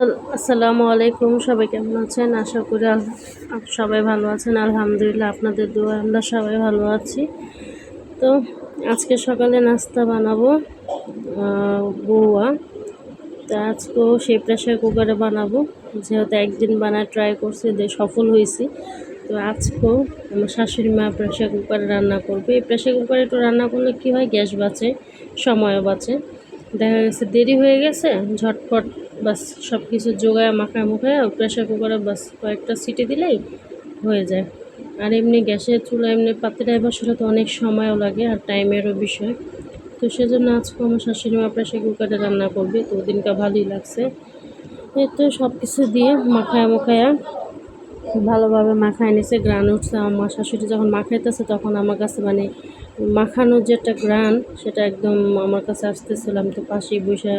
আসসালামু আলাইকুম, সবাই কেমন আছেন? আশা করি সবাই ভালো আছেন। আলহামদুলিল্লাহ আপনাদের দোয়া, আমরা সবাই ভালো আছি। তো আজকে সকালে নাস্তা বানাবো বউয়া তা আজকেও সেই প্রেশার কুকারে বানাবো। যেহেতু একদিন বানায় ট্রাই করছি দিয়ে সফল হয়েছি। তো আজকেও আমার শাশুড়ি মা প্রেশার কুকারে রান্না করবে। এই প্রেশার কুকারে একটু রান্না করলে কী হয়? গ্যাস বাঁচে, সময়ও বাঁচে। দেখা গেছে দেরি হয়ে গেছে, ঝটপট বাস সব কিছু জোগায় মাখায় মুখায় প্রেশার কুকারে বাস কয়েকটা সিটি দিলেই হয়ে যায়। আর এমনি গ্যাসের চুলা, এমনি পাতিটায় বসালে তো অনেক সময়ও লাগে আর টাইমেরও বিষয়। তো সেজন্য আজকে আমার শাশুড়ি মা প্রেশার কুকারে রান্না করবে। তো ওদিনটা ভালোই লাগছে। এই তো সব কিছু দিয়ে মাখায় মুখায়া ভালোভাবে মাখায় নিছে গ্রান উঠছে। আমার শাশুড়ি যখন মাখাইতেছে, তখন আমার কাছে মানে মাখানোর যে একটা গ্রান, সেটা একদম আমার কাছে আসতেছিল। আমি তো পাশেই বসে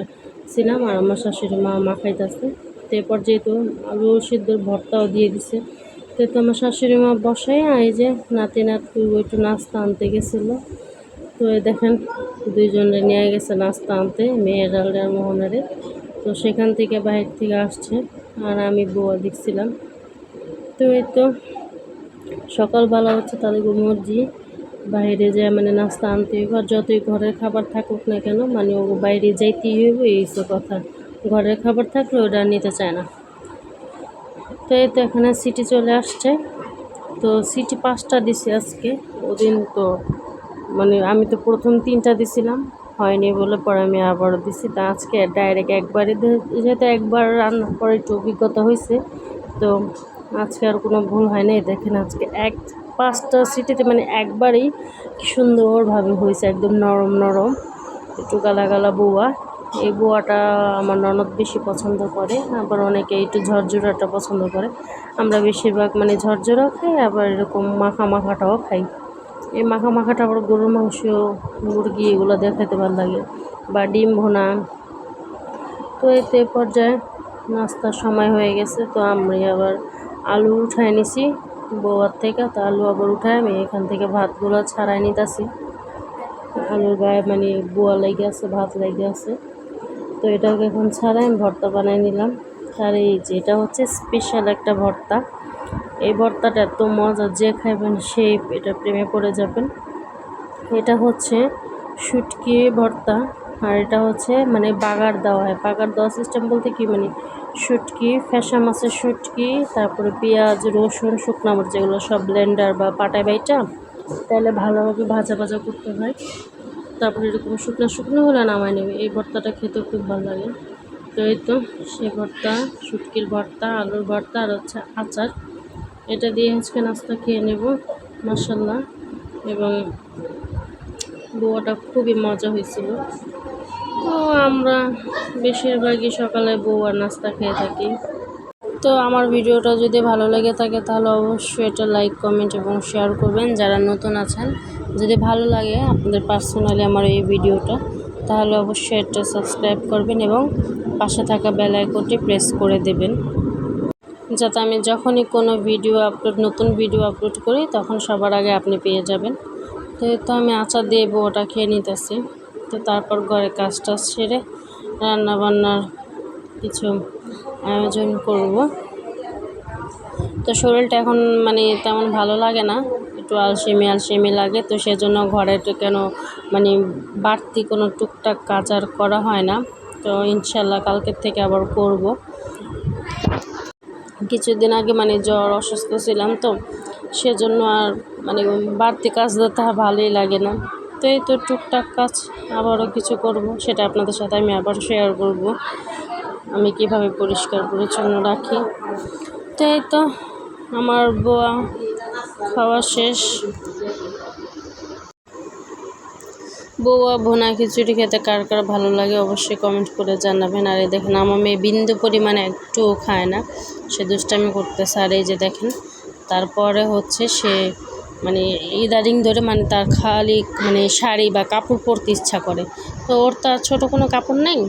ছিলাম আর আমার শাশুড়ি মা মাখাইতেছে। তো এরপর যেহেতু আলু সিদ্ধর ভর্তাও দিয়ে দিছে, তো তো আমার শাশুড়ি মা বসাই এই যে নাতি নাতি একটু নাস্তা আনতে গেছিল। তো দেখেন, দুইজনে নিয়ে গেছে নাস্তা আনতে, মেয়ের আর মোহনারে। তো সেখান থেকে বাইরে থেকে আসছে, আর আমি বউয়া দেখছিলাম। তো এই তো সকালবেলা হচ্ছে তাদের মর্জি বাইরে যায় মানে নাস্তা আনতে আর যতই ঘরের খাবার থাকুক না কেন মানে ও বাইরে যাইতেই হইব, এই তো কথা। ঘরের খাবার থাকলে ওটা নিতে চায় না। তো এই তো এখানে সিটি চলে আসছে। তো সিটি পাঁচটা দিছি আজকে, ওদিন তো মানে আমি তো প্রথম তিনটা দিছিলাম, হয়নি বলে পরে আমি আবারও দিছি। তা আজকে ডাইরেক্ট একবারে দে- যেহেতু একবার রান্নার পরে একটু অভিজ্ঞতা হয়েছে তো আজকে আর কোনো ভুল হয় নাই। দেখেন আজকে এক পাঁচটা সিটিতে মানে একবারেই সুন্দরভাবে হয়েছে, একদম নরম নরম। একটু গালা গালা বোয়া এই বোয়াটা আমার ননদ বেশি পছন্দ করে, আবার অনেকে একটু ঝরঝরাটা পছন্দ করে। আমরা বেশিরভাগ মানে ঝরঝরা খাই, আবার এরকম মাখা মাখাটাও খাই। এই মাখা মাখাটা আবার গরুর মাংস, মুরগি এগুলো দিয়ে খেতে ভালো লাগে বা ডিম ভোনা। তো এতে পর্যায়ে নাস্তার সময় হয়ে গেছে, তো আমি আবার আলু উঠায় নিছি। বউয়ার থেকে, তো আলু আবার উঠায় আমি এখান থেকে ভাতগুলো ছাড়াই নিতেছি। আলুর গায়ে মানে বোয়া লেগে আছে, ভাত লেগে আছে। তো এটাকে এখন ছাড়াই আমি ভর্তা বানাই নিলাম। আর এই যে, এটা হচ্ছে স্পেশাল একটা ভর্তা। এই ভর্তাটা এত মজা, যে খাইবেন সেই এটা প্রেমে পড়ে যাবেন। এটা হচ্ছে শুটকি ভর্তা। আর এটা হচ্ছে মানে বাগার দেওয়া হয়। বাগার দেওয়া সিস্টেম বলতে কি মানে শুটকি, ফ্যাসা মাছের শুটকি, তারপরে পেঁয়াজ, রসুন, শুকনো মরিচ যেগুলো সব ব্লেন্ডার বা পাটায় বাইটা তাহলে ভালোভাবে ভাজা ভাজা করতে হয়। তারপরে এরকম শুকনো শুকনো হলে নামাই নেবে। এই ভর্তাটা খেতে খুব ভালো লাগে। তো এই তো সেই ভর্তা, শুটকির ভর্তা, আলুর ভর্তা আর হচ্ছে আচার। এটা দিয়ে আজকে নাস্তা খেয়ে নেব মশাল্লা এবং বউটা খুবই মজা হয়েছিল। তো আমরা বেশিরভাগই সকালে বউ আর নাস্তা খেয়ে থাকি। তো আমার ভিডিওটা যদি ভালো লেগে থাকে তাহলে অবশ্যই এটা লাইক, কমেন্ট এবং শেয়ার করবেন যারা নতুন আছেন। যদি ভালো লাগে আপনাদের পার্সোনালি আমার এই ভিডিওটা, তাহলে অবশ্যই এটা সাবস্ক্রাইব করবেন এবং পাশে থাকা বেল আইকনটি প্রেস করে দেবেন। যাতে আমি যখনই কোনো ভিডিও আপলোড, নতুন ভিডিও আপলোড করি, তখন সবার আগে আপনি পেয়ে যাবেন। তো আমি আচার দিয়ে ওটা খেয়ে নিতেছি। তো তারপর ঘরে কাজ টাজ সেরে রান্নাবান্নার কিছু আয়োজন করব। তো শরীরটা এখন মানে তেমন ভালো লাগে না, একটু আলসেমি আলসেমি লাগে, তো সেজন্য ঘরে কেন মানে বাড়তি কোনো টুকটাক কাজ আর করা হয় না। তো ইনশাল্লাহ কালকের থেকে আবার করব। কিছুদিন আগে মানে জ্বর, অসুস্থ ছিলাম তো, সেজন্য আর মানে বাড়তি কাজ দিতে ভালোই লাগে না। তো এই তো টুকটাক কাজ, আবারও কিছু করব, সেটা আপনাদের সাথে আমি আবার শেয়ার করব। আমি কীভাবে পরিষ্কার পরিচ্ছন্ন রাখি। তো এই তো, আমার বোয়া খাওয়া শেষ। বউয়া ভুনা খিচুড়ি খেতে কার কার ভালো লাগে অবশ্যই কমেন্ট করে জানাবেন। আর এই দেখেন, আমার মেয়ে বিন্দু পরিমাণে একটুও খায় না। সে দুষ্টামি করতেছে। আর এই যে দেখেন, তারপরে হচ্ছে সে মানে ইদারিং ধরে মানে তার খালি মানে শাড়ি বা কাপড় পরতে ইচ্ছা করে। তো ওর তো আর ছোটো কোনো কাপড় নেই।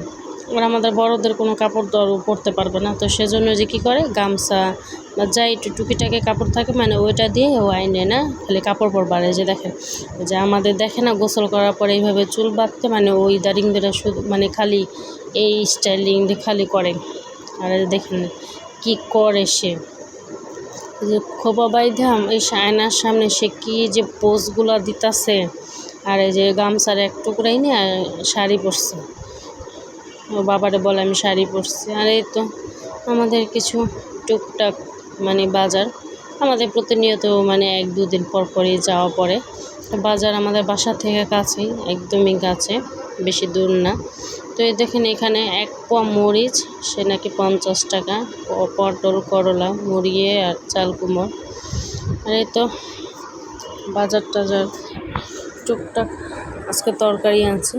আর আমাদের বড়দের কোনো কাপড় ও পরতে পারবে না। তো সেজন্য যে কী করে? গামছা বা যাই একটু টুকিটাকি কাপড় থাকে মানে ওইটা দিয়ে ও আইনে না খালি কাপড় পরবার এই যে ওই যে আমাদের দেখে না গোসল করার পরে এইভাবে চুল বাঁধতে মানে ওই দারিং ধরে শুধু মানে খালি এই স্টাইলিং খালি করে। আর দেখেন কি করে সে। যে খোপা বাইধাম, এই সায়নার সামনে সে কি যে পোজগুলা দিতাছে, আর এই যে গামছার এক টুকরাই নিয়ে শাড়ি পরছে। ও বাবারে বলে, আমি শাড়ি পরছি। আর এই তো আমাদের কিছু টুকটাক মানে বাজার। আমাদের প্রতিনিয়ত মানে এক দুদিন পর পরই যাওয়া পড়ে। বাজার আমাদের বাসা থেকে কাছেই, একদমই কাছে, বেশি দূর না। তো এই দেখেন এখানে এক পোয়া মরিচ, সে নাকি পঞ্চাশ টাকা পটল, করলা, মুড়িয়ে আর চাল কুমড়। আর এই তো বাজার টাজার টুকটাক আজকে তরকারি আছে।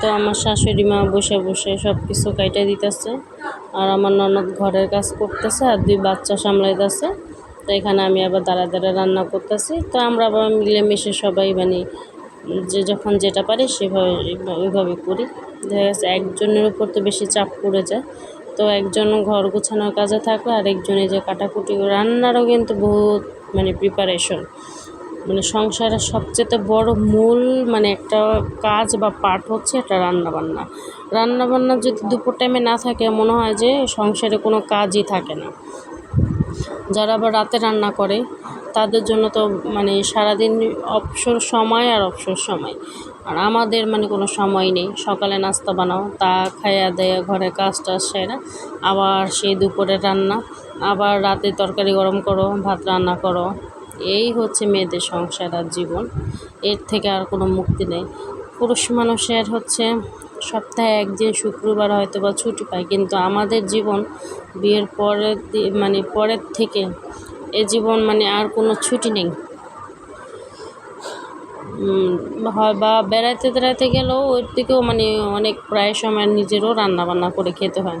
তো আমার শাশুড়ি মা বসে বসে সব কিছু কাইটা দিতেছে আর আমার ননদ ঘরের কাজ করতেছে আর দুই বাচ্চা সামলাইতেছে। তো এখানে আমি আবার দাঁড়া দাঁড়া রান্না করতেছি। তো আমরা আবার মিলেমিশে সবাই মানে যে যখন যেটা পারি সেভাবে, ওইভাবে করি। দেখা গেছে একজনের উপর তো বেশি চাপ পড়ে যায়। তো একজন ঘর গোছানোর কাজে থাকলে আরেকজনে যে কাটাকুটি রান্নারও কিন্তু বহুত মানে প্রিপারেশন মানে সংসারের সবচেয়ে বড় মূল মানে একটা কাজ বা পার্ট হচ্ছে একটা রান্নাবান্না। রান্নাবান্না যদি দুপুর টাইমে না থাকে, মনে হয় যে সংসারে কোনো কাজই থাকে না। যারা আবার রাতে রান্না করে তাদের জন্য তো মানে সারাদিন অবসর সময় আর অবসর সময়। আর আমাদের মানে কোনো সময় নেই। সকালে নাস্তা বানাও, তা খাইয়া দেয়া, ঘরে কাজ টাজ সেরা আবার সেই দুপুরে রান্না, আবার রাতে তরকারি গরম করো, ভাত রান্না করো। এই হচ্ছে মেয়েদের সংসার আর জীবন। এর থেকে আর কোনো মুক্তি নেই। পুরুষ মানুষের হচ্ছে সপ্তাহে একদিন শুক্রবার হয়তো বা ছুটি পায়। কিন্তু আমাদের জীবন বিয়ের পরের মানে পরের থেকে এ জীবন মানে আর কোনো ছুটি নেই। হয় বা বেড়াইতে টেড়াইতে গেলেও ওর দিকেও মানে অনেক প্রায় সময় নিজেরও রান্না বান্না করে খেতে হয়।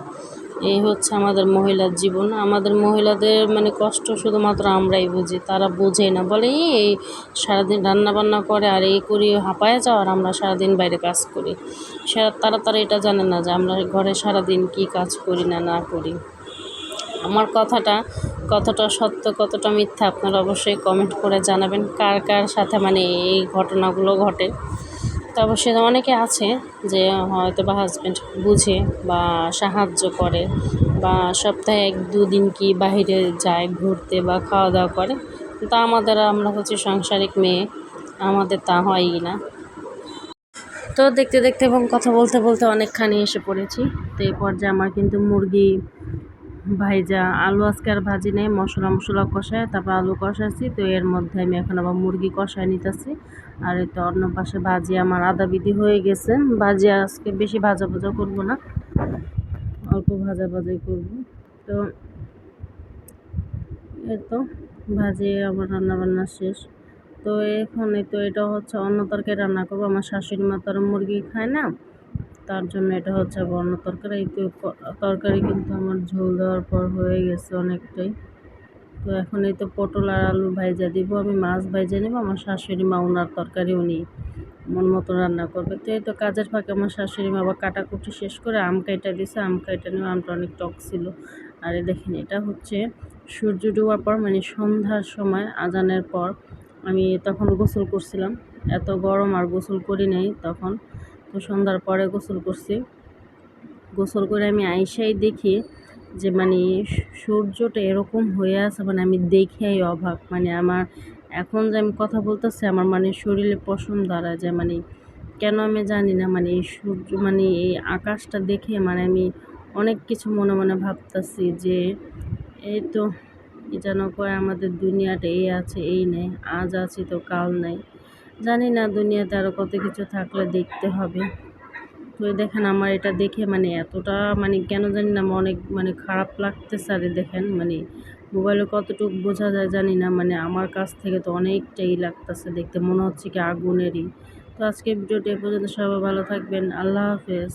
এই হচ্ছে আমাদের মহিলার জীবন। আমাদের মহিলাদের মানে কষ্ট শুধুমাত্র আমরাই বুঝি তারা বোঝে না। বলে "এই, সারাদিন রান্না বান্না করে আর এই করি হাঁপায়ে যাও আর আমরা সারাদিন বাইরে কাজ করি। সারা তারা তারা এটা জানে না যে আমরা ঘরে সারাদিন কী কাজ করি না না করি। আমার কথাটা কতটা সত্য, কতটা মিথ্যা আপনারা অবশ্যই কমেন্ট করে জানাবেন কার কার সাথে মানে এই ঘটনাগুলো ঘটে। তো অবশ্যই অনেকে আছে যে হয়তো বা হাজব্যান্ড বুঝে বা সাহায্য করে বা সপ্তাহে এক দুদিন কি বাইরে যায় ঘুরতে বা খাওয়া দাওয়া করে। তা আমাদের, আমরা হচ্ছে সাংসারিক মেয়ে, আমাদের তা হয়ই না। তো দেখতে দেখতে এবং কথা বলতে বলতে অনেকখানি এসে পড়েছি। তো এরপর যে আমার কিন্তু মুরগি ভাইজা আলু আজকে আর ভাজি নেই, মশলা মশলা কষায়, তারপর আলু কষাইছি, তো এর মধ্যে আমি এখন আবার মুরগি কষায় নিতেছি। আর এই তো অন্য পাশে ভাজি আমার আদা বিধি হয়ে গেছে। ভাজি আজকে বেশি ভাজা ভাজা করব না, অল্প ভাজা ভাজাই করব। তো এই তো ভাজি আমার রান্না বান্না শেষ। তো এখন তো এটা হচ্ছে অন্য তরকারি রান্না করব। আমার শাশুড়ি মা তো মুরগি খায় না। তার জন্য এটা হচ্ছে বর্ণ তরকারি। তরকারি কিন্তু আমার ঝোল দেওয়ার পর হয়ে গেছে অনেকটাই। তো এখন এই তো পটল আর আলু ভাইজা দিব, আমি মাছ ভাইজা নেব, আমার শাশুড়ি মা ওনার তরকারি উনি মন মতো রান্না করবে। তো এই তো কাজের ফাঁকে আমার শাশুড়ি মা আবার কাটাকুটি শেষ করে আম কাইটা দিছে, আম কাইটা নিয়ে আমটা অনেক টক ছিল। আর দেখেন, এটা হচ্ছে সূর্য ডোবার পর মানে সন্ধ্যার সময়, আজানের পর। আমি তখন গোসল করছিলাম, এত গরম আর গোসল করি নাই তখন। তো সন্ধ্যার পরে গোসল করছি। গোসল করে আমি আইসাই দেখি যে মানে সূর্যটা এরকম হয়ে আছে মানে আমি দেখেই অবাক। মানে আমার, এখন যে আমি কথা বলতেছি, আমার মানে শরীরে পশম দাঁড়ায় যায় মানে কেন আমি জানি না মানে এই সূর্য মানে এই আকাশটা দেখে মানে আমি অনেক কিছু মনে মনে ভাবতেছি যে, এই তো যেন কয় আমাদের দুনিয়াটা এই আছে, এই নেই, আজ আছি তো কাল নাই। জানি না দুনিয়াতে আরও কত কিছু থাকলে দেখতে হবে। তো দেখেন আমার এটা দেখে মানে এতটা মানে কেন জানি না আমার অনেক মানে খারাপ লাগতেছে এই দেখেন মানে মোবাইলে কতটুকু বোঝা যায় জানি না মানে আমার কাছ থেকে তো অনেকটাই লাগতেছে দেখতে, মনে হচ্ছে কি আগুনেরই। তো আজকে ভিডিওটি এ পর্যন্ত, সবাই ভালো থাকবেন, আল্লাহ হাফেজ।